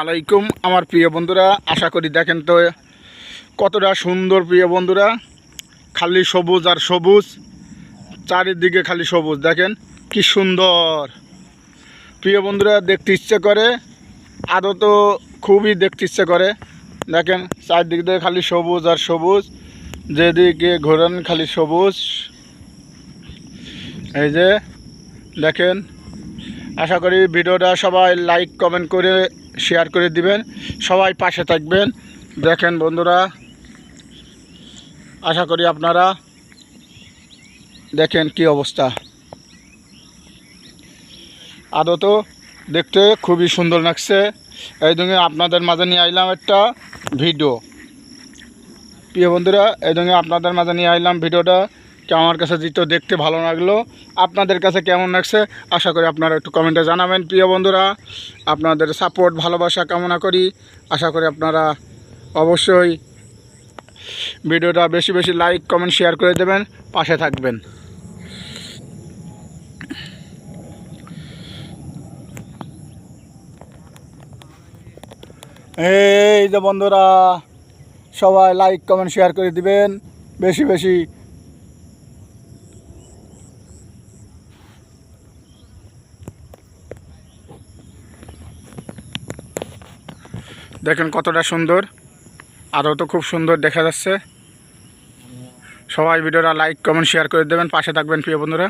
আলাইকুম আমার প্রিয় বন্ধুরা, আশা করি দেখেন তো কতটা সুন্দর প্রিয় বন্ধুরা। খালি সবুজ আর সবুজ, চারিদিকে খালি সবুজ, দেখেন কি সুন্দর। প্রিয় বন্ধুরা, দেখতে ইচ্ছে করে, আদৌ তো খুবই দেখতে ইচ্ছে করে। দেখেন চারদিক দিয়ে খালি সবুজ আর সবুজ, যেদিকে ঘোরান খালি সবুজ। এই যে, দেখেন, আশা করি ভিডিওটা সবাই লাইক কমেন্ট করে শেয়ার করে দিবেন। সবাই পাশে থাকবেন। দেখেন বন্ধুরা, আশা করি আপনারা দেখেন কি অবস্থা। আদত দেখতে খুবই সুন্দর লাগছে। এই জন্য আপনাদের মাঝে নিয়ে আইলাম একটা ভিডিও। প্রিয় বন্ধুরা, এই জন্য আপনাদের মাঝে নিয়ে আইলাম ভিডিওটা। আমার কাছে যেহেতু দেখতে ভালো লাগল। আপনাদের কাছে কেমন লাগছে? আশা করি আপনারা একটু কমেন্টে জানাবেন, প্রিয় বন্ধুরা। আপনাদের সাপোর্ট ভালোবাসা কামনা করি। আশা করি আপনারা অবশ্যই ভিডিওটা বেশি বেশি লাইক কমেন্ট শেয়ার করে দেবেন। পাশে থাকবেন। এই যে বন্ধুরা, সবাই লাইক কমেন্ট শেয়ার করে দিবেন। বেশি বেশি দেখেন কতটা সুন্দর। আরও তো খুব সুন্দর দেখা যাচ্ছে। সবাই ভিডিওটা লাইক কমেন্ট শেয়ার করে দেবেন। পাশে থাকবেন প্রিয় বন্ধুরা।